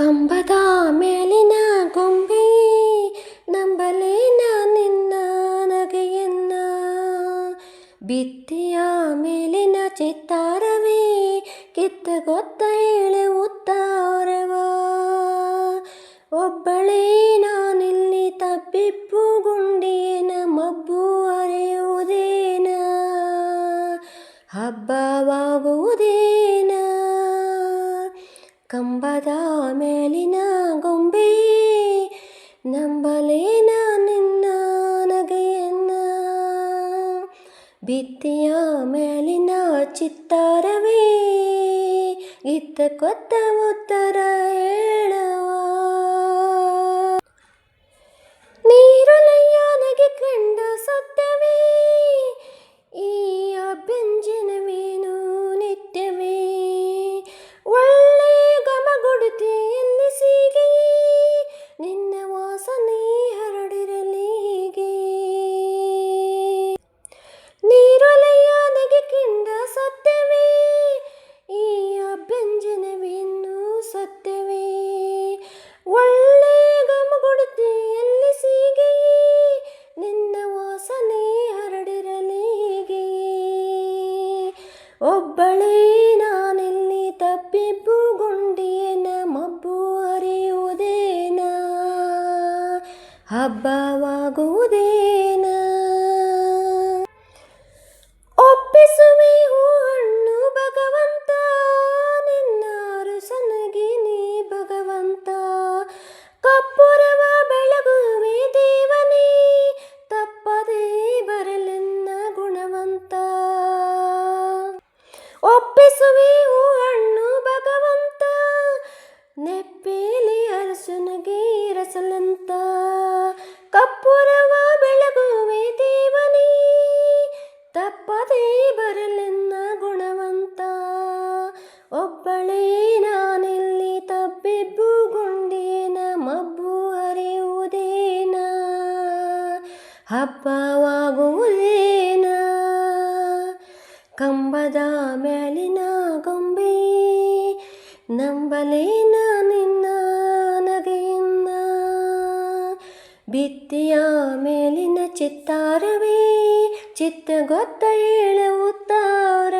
ಕಂಬದ ಮೇಲಿನ ಗೊಂಬೆ ನಂಬಲೇನ ನಿನ್ನ ನಗೆಯನ್ನ. ಬಿತ್ತಿಯ ಮೇಲಿನ ಚಿತ್ತಾರವೇ ಕಿತ್ತ ಗೊತ್ತ ಹೇಳೆ ಉತ್ತಾರವ. ಒಬ್ಬಳೇ ನಾನಿಲ್ಲಿ ತಬ್ಬಿಪ್ಪು, ಗುಂಡಿಯನ ಮಬ್ಬು ಅರೆಯುವುದೇನ. ಹಬ್ಬವಾಗುವುದೇನ ಕಂಬದ ಮೇಲಿನ ಗೊಂಬೆ ನಂಬಲೇನ ನಿನ್ನ ನಗೆಯನ್ನ ಭಿತ್ತಿಯ ಮೇಲಿನ ಚಿತ್ತಾರವೇ ಇತ್ತ ಕೊತ್ತ ಉತ್ತರ ಒಬ್ಬಳೇ ನಾನಿಲ್ಲಿ ತಬ್ಬಿಬ್ಬು ಗುಂಡಿಯನ ಮಬ್ಬು ಅರಿಯುವುದೇನ? ಹಬ್ಬವಾಗುವುದೇನ? ಒಪ್ಪಿಸುವೆ ಹಣ್ಣು ಭಗವಂತ! ನೆಪ್ಪೇಲಿ ಅರಸನಿಗೆ ಇರಸಲಂತ! ಕಪ್ಪುರವ ಬೆಳಗುವೆ ದೇವನೇ! ತಪ್ಪದೇ ಬರಲೆನ್ನ ಗುಣವಂತ! ಒಬ್ಬಳೇ ನಾನಿಲ್ಲಿ ತಬ್ಬಿಬ್ಬು ಗುಂಡೇನ ಮಬ್ಬು ಅರಿಯುವುದೇನ? ಹಬ್ಬವಾಗುವುದೇನ ಕಂಬದ ಮೇಲಿನ ಗೊಂಬೆ ನಂಬಲೇನ ನಿನ್ನ ನಗೆಯನ್ನ. ಬಿತ್ತಿಯ ಮೇಲಿನ ಚಿತ್ತಾರವೇ ಚಿತ್ತ ಗೊತ್ತ ಹೇಳ ಉತ್ತಾರ